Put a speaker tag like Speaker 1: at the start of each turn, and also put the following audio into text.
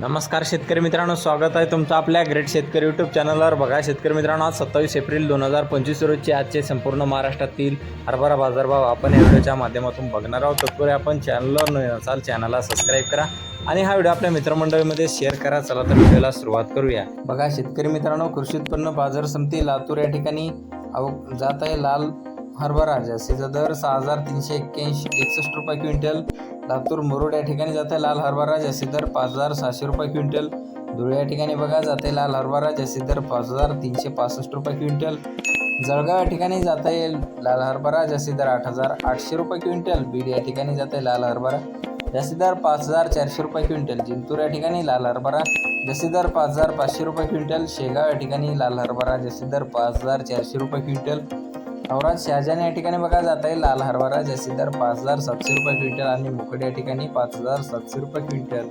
Speaker 1: नमस्कार शेतकरी मित्रांनो स्वागत आहे तुमचं आपल्या ग्रेट शेतकरी यूट्यूब चॅनलवर बघा शेतकरी मित्रांनो आज सत्तावीस एप्रिल दोन हजार पंचवीस रोजचे आजचे संपूर्ण महाराष्ट्रातील हरभरा बाजारभाव आपण या व्हिडिओच्या माध्यमातून बघणार आहोत. तत्पूर्वी आपण चॅनलवर नवीन असाल चॅनलला सबस्क्राईब करा आणि हा व्हिडिओ आपल्या मित्रमंडळीमध्ये शेअर करा. चला तर व्हिडिओला सुरुवात करूया. बघा शेतकरी मित्रांनो कृषी उत्पन्न बाजार समिती लातूर या ठिकाणी जात आहे. लाल हरभरा जास्तीचा दर सहा हजार तीनशे एक्क्याऐंशी एकसष्ट रुपये क्विंटल लातूर मुरुड या ठिकाणी जाते लाल हरभरा जास्ती दर पाच हजार सहाशे रुपये क्विंटल. धुळे या ठिकाणी बघा जाते लाल हरभरा जास्ती दर पाच हजार तीनशे पासष्ट रुपये क्विंटल. जळगाव या ठिकाणी जाता येईल लाल हरभरा जास्ती दर आठ हजार आठशे रुपये क्विंटल. बीड या ठिकाणी जाते लाल हरभरा जास्ती दर पाच हजार चारशे रुपये क्विंटल. जिंतूर या ठिकाणी लाल हरभरा जास्ती दर पाच हजार पाचशे रुपये क्विंटल. शेगाव या ठिकाणी लाल हरभरा जास्ती दर पाच हजार चारशे रुपये क्विंटल. औराद शहाजान या ठिकाणी बघा जात आहे लाल हरभरा जास्तीदार पाच हजार सातशे रुपये क्विंटल आणि मुकड या ठिकाणी पाच हजार सातशे रुपये क्विंटल.